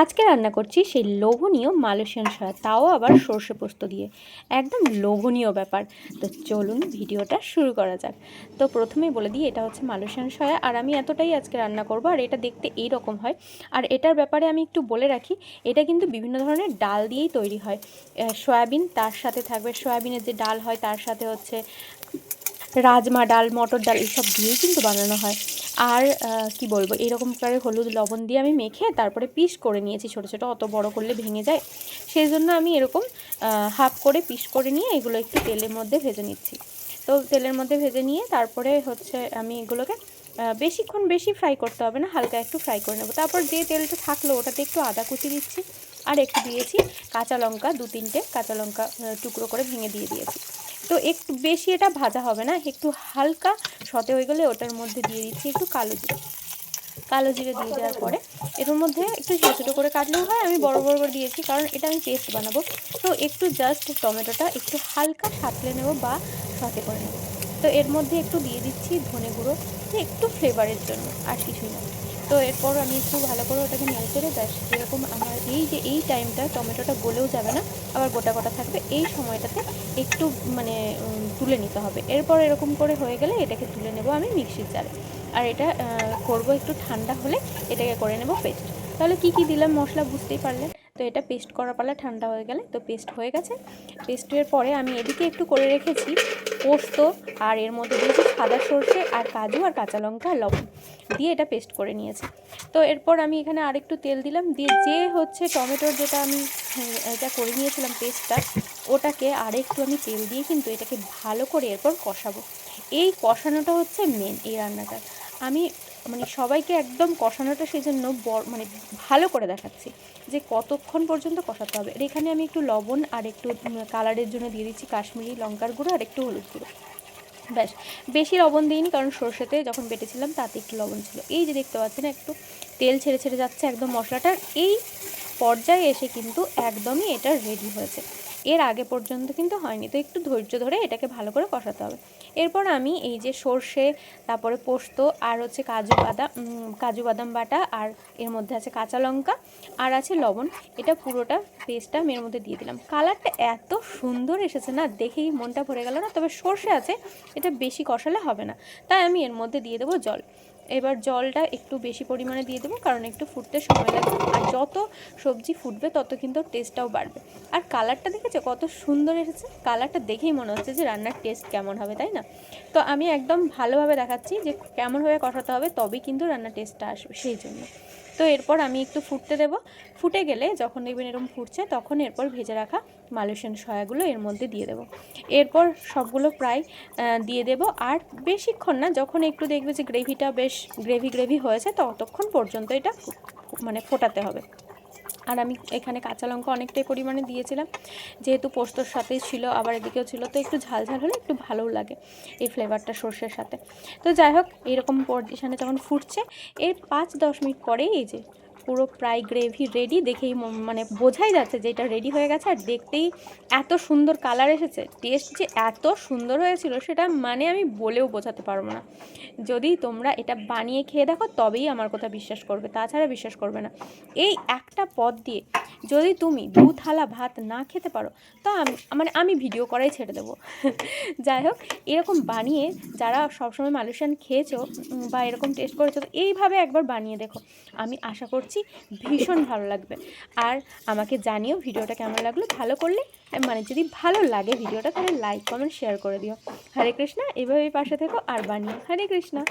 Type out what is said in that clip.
আজকে রান্না করছি সেই লোভনীয় মালয়েশিয়ান সয়া, তাও আবার সর্ষে পোস্ত দিয়ে। একদম লোভনীয় ব্যাপার। তো চলুন ভিডিওটা শুরু করা যাক। তো প্রথমেই বলে দিই, এটা হচ্ছে মালয়েশিয়ান সয়া, আর আমি এতটাই আজকে রান্না করব, আর এটা দেখতে এই রকম হয়। আর এটার ব্যাপারে আমি একটু বলে রাখি, এটা কিন্তু বিভিন্ন ধরনের ডাল দিয়েই তৈরি হয়। সয়াবিন তার সাথে থাকবে, সয়াবিনের যে ডাল হয় তার সাথে হচ্ছে রাজমা ডাল, মটর ডাল এইসব দিয়েই কিন্তু বানানো হয়। আর কি বলব, এরকম করে হলুদ লবণ দিয়ে আমি মেখে তারপরে পিস করে নিয়েছি ছোটো ছোটো, অত বড় করলে ভেঙে যায়। সেই জন্য আমি এরকম হাফ করে পিস করে নিয়ে এগুলো একটু তেলের মধ্যে ভেজে নিচ্ছি। তো তেলের মধ্যে ভেজে নিয়ে তারপরে হচ্ছে আমি এগুলোকে বেশিক্ষণ বেশি ফ্রাই করতে হবে না, হালকা একটু ফ্রাই করে নেব। তারপর যে তেলটা থাকল ওটাতে একটু আদা কুচি দিচ্ছি, আর একটু দিয়েছি কাঁচা লঙ্কা, দু তিনটে কাঁচা লঙ্কা টুকরো করে ভেঙে দিয়ে দিয়েছি। তো একটু বেশি এটা ভাজা হবে না, একটু হালকা সতে হয়ে গেলে ওটার মধ্যে দিয়ে দিচ্ছি একটু কালো জিরে। কালো জিরে দিয়ে দেওয়ার পরে এটার মধ্যে একটু ছোটো ছোটো করে কাটলেও হয়, আমি বড় বড় করে দিয়েছি কারণ এটা আমি পেস্ট বানাবো। তো একটু জাস্ট টমেটোটা একটু হালকা সাঁতলে নেব বা সতে করে নেব। তো এর মধ্যে একটু দিয়ে দিচ্ছি ধনে গুঁড়ো, একটু ফ্লেভারের জন্য, আর কিছুই না। তো এরপর আমি একটু ভালো করে ওটাকে নিয়ে ফেলে ব্যাস যেরকম আমার এই যে, এই টাইমটা টমেটোটা গলেও যাবে না, আবার গোটা গোটা থাকবে, এই সময়টাতে একটু মানে তুলে নিতে হবে। এরপর এরকম করে হয়ে গেলে এটাকে তুলে নেব আমি মিক্সির জারে। আর এটা করব একটু ঠান্ডা হলে এটাকে করে নেব পেস্ট তাহলে কি কি দিলাম মশলা বুঝতেই পারলেন তো এটা পেস্ট করার পালা ঠান্ডা হয়ে গেলে তো পেস্ট হয়ে গেছে। পেস্টের পরে আমি এদিকে একটু করে রেখেছি পোস্ত আর এর মধ্যে দিয়েছি সাদা সর্ষে আর কাজু আর কাঁচা লঙ্কা আর লবণ। দিয়ে এটা পেস্ট করে নিয়েছি। তো এরপর আমি এখানে আরেকটু তেল দিলাম দিয়ে যে হচ্ছে টমেটোর যেটা আমি হ্যাঁ, এটা করে নিয়েছিলাম পেস্টটা ওটাকে আরেকটু আমি তেল দিয়ে কিন্তু এটাকে ভালো করে এরপর কষাবো। এই কষানোটা হচ্ছে মেন এই রান্নাটা। আমি মানে সবাইকে একদম কষানোটা সেই জন্য মানে ভালো করে দেখাচ্ছি যে কতক্ষণ পর্যন্ত কষাতে হবে। আর এখানে আমি একটু লবণ আর একটু কালারের জন্য দিয়ে দিচ্ছি কাশ্মীরি লঙ্কার গুঁড়ো আর একটু হলুদ গুঁড়ো। ব্যাস, বেশি লবণ দিইনি কারণ সর্ষেতে যখন বেটেছিলাম তাতে একটু লবণ ছিল। এই যে দেখতে পাচ্ছেন একটু তেল ছেড়ে ছেড়ে যাচ্ছে একদম মশলাটার এই পর্যায়ে এসে কিন্তু একদমই এটা রেডি হয়েছে। এর আগে পর্যন্ত কিন্তু হয়নি। তো একটু ধৈর্য ধরে এটাকে ভালো করে কষাতে হবে। এরপর আমি এই যে সর্ষে, তারপরে পোস্ত আর হচ্ছে কাজু বাদাম কাজু বাদাম বাটা আর এর মধ্যে আছে কাঁচা লঙ্কা আর আছে লবণ। এটা পুরোটা পেস্টটা আমি এর মধ্যে দিয়ে দিলাম। কালারটা এত সুন্দর এসেছে না, দেখেই মনটা ভরে গেল না। তবে সর্ষে আছে, এটা বেশি কষালে হবে না। তাই আমি এর মধ্যে দিয়ে দেবো জল। এবার জলটা একটু বেশি পরিমাণে দিয়ে দেবো, কারণ একটু ফুটতে সময় লাগবে। আর যত সবজি ফুটবে, তত কিন্তু টেস্টটাও বাড়বে। আর কালারটা দেখেছ? কত সুন্দর এসেছে। কালারটা দেখেই মনে হচ্ছে যে রান্নার টেস্ট কেমন হবে, তাই না? তো আমি একদম ভালোভাবে দেখাচ্ছি যে কেমনভাবে কষাতে হবে, তবেই কিন্তু রান্নার টেস্টটা আসবে, সেই জন্য। তো এরপর আমি একটু ফুটতে দেবো। ফুটে গেলে যখন দেখবেন এরকম ফুটছে, তখন এরপর ভেজে রাখা মালয়েশিয়ান সয়াগুলো এর মধ্যে দিয়ে দেবো। এরপর সবগুলো প্রায় দিয়ে দেব। আর বেশিক্ষণ না, যখন একটু দেখবে যে গ্রেভিটা বেশ গ্রেভি গ্রেভি হয়েছে, ততক্ষণ পর্যন্ত এটা মানে ফোটাতে হবে। আর আমি এখানে কাঁচা লঙ্কা অনেকটাই পরিমাণে দিয়েছিলাম। যেহেতু পোস্তর সাথেই ছিল, আবার এদিকেও ছিল, তো একটু ঝাল ঝাল হলে একটু ভালোও লাগে এই ফ্লেভারটা সর্ষের সাথে। তো যাই হোক, এরকম পজিশানে তখন ফুটছে, এর পাঁচ দশ মিনিট পরেই এই যে পুরো প্রায় গ্রেভি রেডি দেখেই মানে বোঝাই যাচ্ছে যে এটা রেডি হয়ে গেছে। আর দেখতেই এত সুন্দর কালার এসেছে টেস্ট যে এত সুন্দর হয়েছিল সেটা মানে আমি বলেও বোঝাতে পারব না। যদি তোমরা এটা বানিয়ে খেয়ে দেখো, তবেই আমার কথা বিশ্বাস করবে, তাছাড়া বিশ্বাস করবে না। এই একটা পদ দিয়ে যদি তুমি দু থালা ভাত না খেতে পারো, তা আমি মানে আমি ভিডিও করাই ছেড়ে দেবো। যাই হোক, এরকম বানিয়ে যারা সবসময় মালয়েশিয়ান খেয়েছো বা এরকম টেস্ট করেছ, তো এইভাবে একবার বানিয়ে দেখো। আমি আশা করছি, ভীষণ ভালো লাগবে। আর আমাকে জানিও ভিডিওটা কেমন লাগল, ভালো করলে মানে যদি ভালো লাগে ভিডিওটা তাহলে লাইক কমেন্ট শেয়ার করে দিও। হরে কৃষ্ণা, এভাবেই পাশে থেকো আর বানিও। হরে কৃষ্ণা।